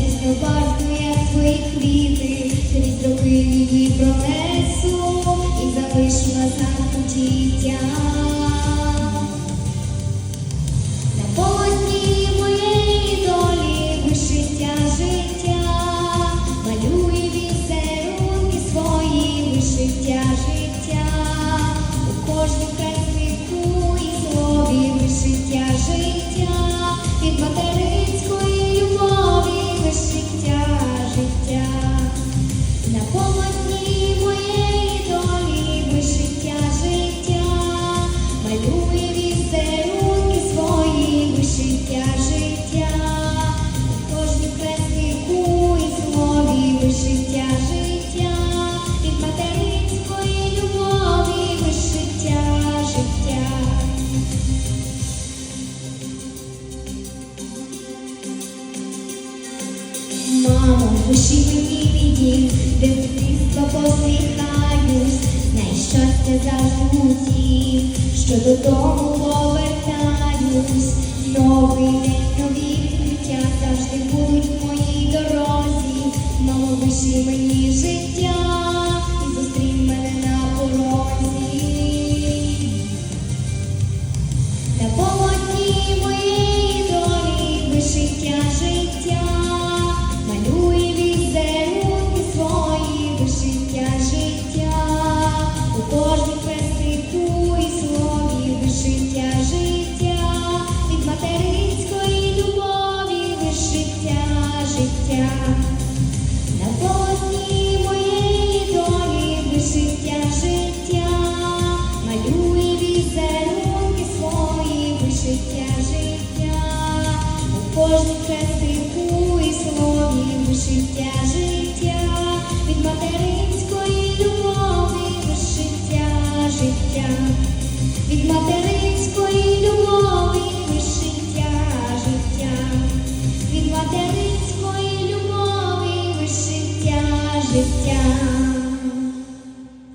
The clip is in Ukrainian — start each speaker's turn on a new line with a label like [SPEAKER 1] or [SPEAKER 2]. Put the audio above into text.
[SPEAKER 1] Різнобарвно, як твої квіти, різдропи її проме. Мамо, душі мені відів, де дитинства посміхаюсь, найщастя завжди мусів, що додому повертаюсь, новий день, нові відкриття завжди будуть в моїй дорозі, мамо, душі мені життя. Від материнської любові вишиття життя, від материнської любові вишиття життя.